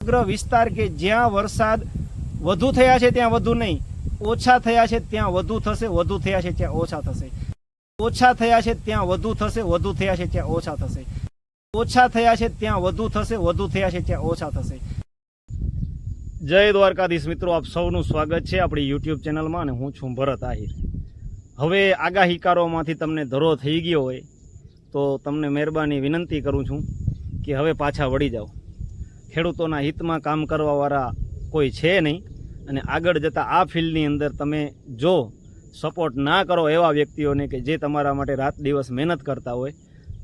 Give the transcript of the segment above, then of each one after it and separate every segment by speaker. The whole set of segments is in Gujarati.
Speaker 1: સમગ્ર વિસ્તાર કે જ્યાં વરસાદ વધુ થયા છે, ત્યાં વધુ નહીં. ઓછા થયા છે, ત્યાં વધુ થશે, વધુ થયા છે, ત્યાં ઓછા થશે. ઓછા થયા છે, ત્યાં વધુ થશે, વધુ થયા છે, ત્યાં ઓછા થશે. ઓછા થયા છે, ત્યાં વધુ થશે, વધુ થયા છે, ત્યાં ઓછા થશે. જય દ્વારકાધીશ મિત્રો, આપ સૌનું સ્વાગત છે આપણી યુટ્યુબ ચેનલમાં અને હું છું ભરત આહિર. હવે આગાહીકારોમાંથી તમને ધરો થઈ ગયો હોય, તો તમને મહેરબાની વિનંતી કરું છું કે હવે પાછા વળી જાઓ. ખેડૂતોના હિતમાં કામ કરવાવાળા કોઈ છે નહીં. અને આગળ જતાં આ ફિલ્ડની અંદર તમે જો સપોર્ટ ના કરો એવા વ્યક્તિઓને કે જે તમારા માટે રાત દિવસ મહેનત કરતા હોય,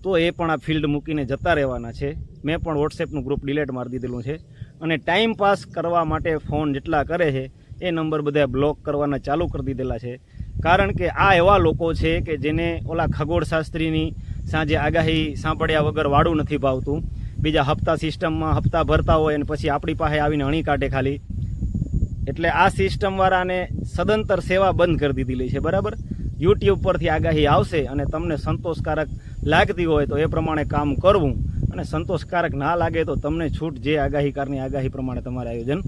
Speaker 1: તો એ પણ આ ફિલ્ડ મૂકીને જતા રહેવાના છે. મેં પણ વોટ્સએપનું ગ્રુપ ડિલેટ મારી દીધેલું છે. અને ટાઈમ પાસ કરવા માટે ફોન જેટલા કરે છે, એ નંબર બધા બ્લોક કરવાના ચાલુ કરી દીધેલા છે. કારણ કે આ એવા લોકો છે કે જેને ઓલા ખગોળશાસ્ત્રીની સાંજે આગાહી સાંભળ્યા વગર વાળું નથી ભાવતું. બીજા હપ્તા સિસ્ટમમાં હપ્તા ભરતા હોય અને પછી આપણી પાસે આવીને અણી કાઢે ખાલી. એટલે આ સિસ્ટમવાળાને સદંતર સેવા બંધ કરી દીધેલી છે, બરાબર? યુટ્યુબ પરથી આગાહી આવશે અને તમને સંતોષકારક લાગતી હોય તો એ પ્રમાણે કામ કરવું અને સંતોષકારક ના લાગે તો તમને છૂટ જે આગાહીકારની આગાહી પ્રમાણે તમારે આયોજન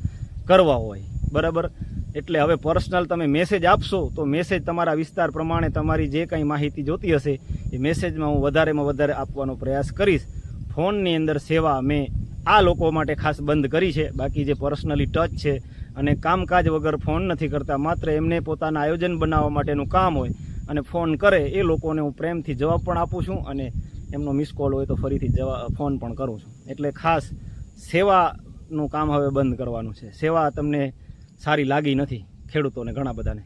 Speaker 1: કરવા હોય, બરાબર? એટલે હવે પર્સનલ તમે મેસેજ આપશો તો મેસેજ તમારા વિસ્તાર પ્રમાણે તમારી જે કંઈ માહિતી જોતી હશે એ મેસેજમાં હું વધારેમાં વધારે આપવાનો પ્રયાસ કરીશ. ફોનની અંદર સેવા મેં આ લોકો માટે ખાસ બંધ કરી છે. બાકી જે પર્સનલી ટચ છે અને કામકાજ વગર ફોન નથી કરતા, માત્ર એમને પોતાના આયોજન બનાવવા માટેનું કામ હોય અને ફોન કરે, એ લોકોને હું પ્રેમથી જવાબ પણ આપું છું અને એમનો મિસ કોલ હોય તો ફરીથી જવા, ફોન પણ કરું છું. એટલે ખાસ સેવાનું કામ હવે બંધ કરવાનું છે. સેવા તમને સારી લાગી નથી ખેડૂતોને ઘણા બધાને.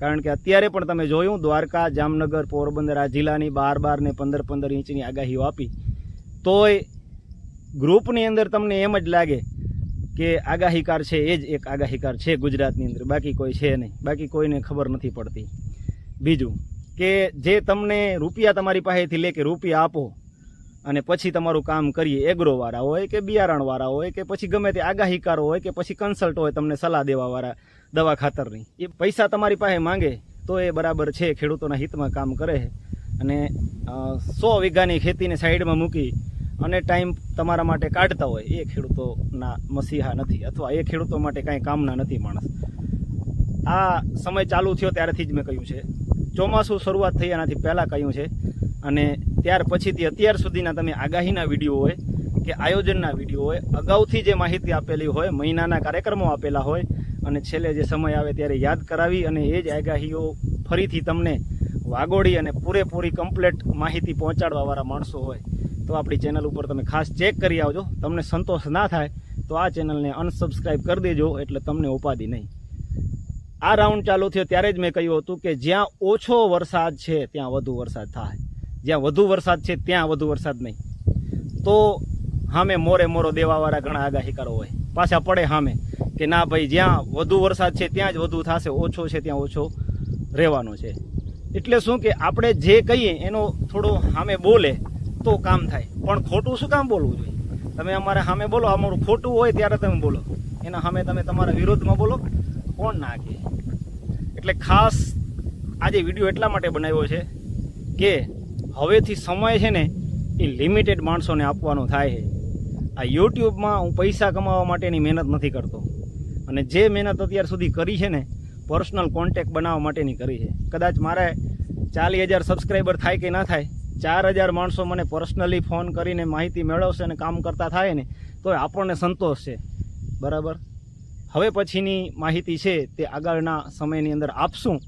Speaker 1: કારણ કે અત્યારે પણ તમે જોયું, દ્વારકા, જામનગર, પોરબંદર આ જિલ્લાની બાર બાર ને પંદર પંદર ઇંચની આગાહીઓ આપી. તોય ગ્રુપની અંદર તમને એમ જ લાગે કે આગાહીકાર છે, એ જ એક આગાહીકાર છે ગુજરાતની અંદર. બાકી કોઈ છે નહીં. બાકી કોઈને ખબર નથી પડતી. બીજું કે જે તમને રૂપિયા તમારી પાસેથી લે કે રૂપિયા આપો અને પછી તમારું કામ કરીએ. એગ્રોવાળા હોય કે બિયારણવાળા હોય કે પછી ગમે તે આગાહીકારો હોય કે પછી કન્સલ્ટ હોય તમને સલાહ દેવાવાળા દવા ખાતરની. એ પૈસા તમારી પાસે માંગે તો એ બરાબર છે. ખેડૂતોના હિતમાં કામ કરે અને સો વીઘાની ખેતીને સાઈડમાં મૂકી અને ટાઈમ તમારા માટે કાઢતા હોય, એ ખેડૂતોના મસીહા નથી અથવા એ ખેડૂતો માટે કાંઈ કામના નથી માણસ. આ સમય ચાલુ થયો ત્યારથી જ મેં કહ્યું છે. ચોમાસું શરૂઆત થઈ એનાથી પહેલાં કહ્યું છે. અને ત્યાર પછીથી અત્યાર સુધીના તમે આગાહીના વીડિયો હોય કે આયોજનના વીડિયો હોય, અગાઉથી જે માહિતી આપેલી હોય, મહિનાના કાર્યક્રમો આપેલા હોય અને છેલ્લે જે સમય આવે ત્યારે યાદ કરાવી અને એ જ આગાહીઓ ફરીથી તમને વાગોડી અને પૂરેપૂરી કમ્પ્લેટ માહિતી પહોંચાડવાવાળા માણસો હોય તો આપણી ચેનલ ઉપર તમે ખાસ ચેક કરી આવજો. તમને સંતોષ ના થાય તો આ ચેનલને અનસબસ્ક્રાઈબ કરી દેજો એટલે તમને ઉપાધિ નહીં. આ રાઉન્ડ ચાલુ થયો ત્યારે જ મેં કહ્યું હતું કે જ્યાં ઓછો વરસાદ છે ત્યાં વધુ વરસાદ થાય. જ્યાં વધુ વરસાદ છે ત્યાં વધુ વરસાદ નહીં. તો સામે મોરે મોરો દેવાવાળા ઘણા આગાહીકારો હોય. પાછા પડે સામે કે ના ભાઈ, જ્યાં વધુ વરસાદ છે ત્યાં જ વધુ થશે, ઓછો છે ત્યાં ઓછો રહેવાનો છે. એટલે શું કે આપણે જે કહીએ એનો થોડો સામે બોલે તો કામ થાય. પણ ખોટું શું કામ બોલવું જોઈએ? તમે અમારે સામે બોલો, અમારું ખોટું હોય ત્યારે તમે બોલો. એના સામે તમે તમારા વિરોધમાં બોલો. કોણ ના કહે? એટલે ખાસ આજે વીડિયો એટલા માટે બનાવ્યો છે કે હવેથી સમય છે ને એ લિમિટેડ માણસોને આપવાનો થાય છે. આ યુટ્યુબમાં હું પૈસા કમાવા માટેની મહેનત નથી કરતો. અને જે મહેનત અત્યાર સુધી કરી છે ને પર્સનલ કોન્ટેક્ટ બનાવવા માટેની કરી છે. કદાચ મારે ચાલીસ હજાર સબસ્ક્રાઈબર થાય કે ના થાય ચાર હજાર માણસો મને પર્સનલી ફોન કરીને માહિતી મેળવશે અને કામ કરતા થાય ને, તો આપણને સંતોષ છે. બરાબર? હવે પછીની માહિતી છે તે આગળના સમયની અંદર આપશું.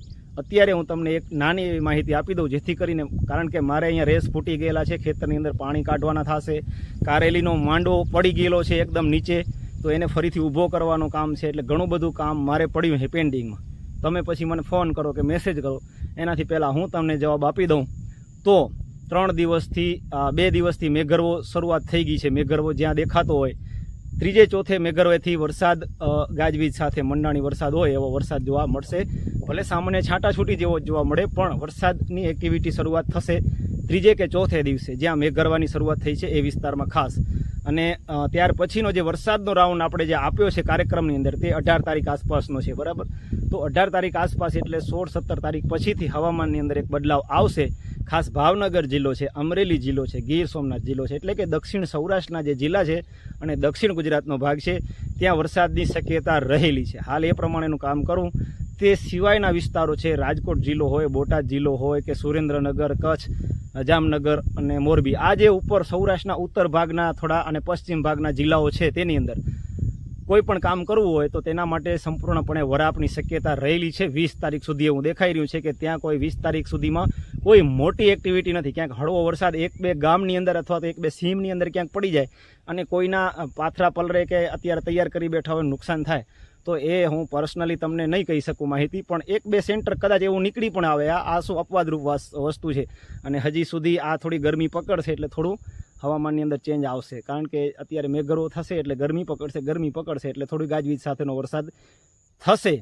Speaker 1: અત્યારે હું તમને એક નાની એવી માહિતી આપી દઉં, જેથી કરીને, કારણ કે મારે અહીંયા રેસ ફૂટી ગયેલા છે, ખેતરની અંદર પાણી કાઢવાના થશે, કારેલીનો માંડો પડી ગયેલો છે એકદમ નીચે, તો એને ફરીથી ઊભો કરવાનું કામ છે, એટલે ઘણું બધું કામ મારે પડ્યું છે પેન્ડિંગમાં તમે પછી મને ફોન કરો કે મેસેજ કરો, એનાથી પહેલાં હું તમને જવાબ આપી દઉં. તો ત્રણ દિવસથી બે દિવસથી મેઘરવો શરૂઆત થઈ ગઈ છે. મેઘરવો જ્યાં દેખાતો હોય, ત્રીજે ચોથે મેઘરવેથી વરસાદ ગાજવીજ સાથે મંડાણી વરસાદ હોય એવો વરસાદ જોવા મળશે. ભલે સામાન્ય છાંટાછૂટી જેવો જોવા મળે, પણ વરસાદની એક્ટિવિટી શરૂઆત થશે ત્રીજે કે ચોથે દિવસે, જ્યાં મેઘરવાની શરૂઆત થઈ છે એ વિસ્તારમાં ખાસ. અને ત્યાર પછીનો જે વરસાદનો રાઉન્ડ આપણે જે આપ્યો છે કાર્યક્રમની અંદર, તે અઢાર તારીખ આસપાસનો છે, બરાબર? તો અઢાર તારીખ આસપાસ એટલે સોળ સત્તર તારીખ પછીથી હવામાનની અંદર એક બદલાવ આવશે. ખાસ ભાવનગર જિલ્લો છે, અમરેલી જિલ્લો છે, ગીર સોમનાથ જિલ્લો છે, એટલે કે દક્ષિણ સૌરાષ્ટ્રના જે જિલ્લા છે અને દક્ષિણ ગુજરાતનો ભાગ છે, ત્યાં વરસાદની શક્યતા રહેલી છે. હાલ એ પ્રમાણેનું કામ કરું, તે સિવાયના વિસ્તારો છે, રાજકોટ જિલ્લો હોય, બોટાદ જિલ્લો હોય કે સુરેન્દ્રનગર, કચ્છ, જામનગર અને મોરબી. આ જે ઉપર સૌરાષ્ટ્રના ઉત્તર ભાગના થોડા અને પશ્ચિમ ભાગના જિલ્લાઓ છે, તેની અંદર કોઈ પણ કામ કરવું હોય તો તેના માટે સંપૂર્ણપણે વરાપની શક્યતા રહેલી છે. વીસ તારીખ સુધી એવું દેખાઈ રહ્યું છે કે ત્યાં કોઈ વીસ તારીખ સુધીમાં કોઈ મોટી એક્ટિવિટી નથી. ક્યાંક હળવો વરસાદ એક બે ગામની અંદર અથવા તો એક બે સીમની અંદર ક્યાંક પડી જાય અને કોઈના પાથરા પલરે કે અત્યારે તૈયાર કરી બેઠા હોય નુકસાન થાય, તો એ હું પર્સનલી તમને નહીં કહી શકું માહિતી, પણ એક બે સેન્ટર કદાચ એવું નીકળી પણ આવે. આ શું અપવાદરૂપ વાસ- વસ્તુ છે. અને હજી સુધી આ થોડી ગરમી પકડશે એટલે થોડું હવામાનની અંદર ચેન્જ આવશે. કારણ કે અત્યારે મેઘરો થશે એટલે ગરમી પકડશે ગરમી પકડશે એટલે થોડી ગાજવીજ સાથેનો વરસાદ થશે.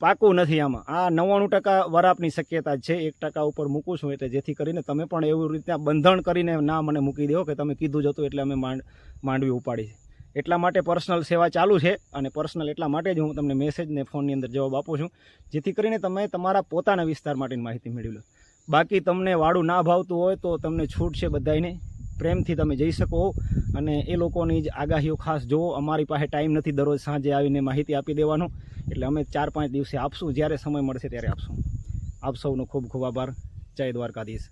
Speaker 1: પાકું નથી આમાં. આ નવ્વાણું ટકા વરાપની શક્યતા જ છે. એક ટકા ઉપર મૂકું છું એટલે જેથી કરીને તમે પણ એવું રીતના બંધણ કરીને ના મને મૂકી દો કે તમે કીધું જતું એટલે અમે માંડ, માંડવી ઉપાડી છે. એટલા માટે પર્સનલ સેવા ચાલુ છે અને પર્સનલ એટલા માટે જ હું તમને મેસેજને ફોનની અંદર જવાબ આપું છું. જેથી કરીને તમે તમારા પોતાના વિસ્તાર માટેની માહિતી મેળવી લો. બાકી તમને વાળું ના ભાવતું હોય તો તમને છૂટ છે બધાને પ્રેમથી તમે જઈ શકો અને એ લોકોની જ આગાહીઓ ખાસ જુઓ અમારી પાસે ટાઈમ નથી દરરોજ સાંજે આવીને માહિતી આપી દેવાનો. એટલે અમે ચાર પાંચ દિવસે આપશું. જ્યારે સમય મળશે ત્યારે આપશું. આપ સૌનો ખૂબ ખૂબ આભાર. જય દ્વારકાધીશ.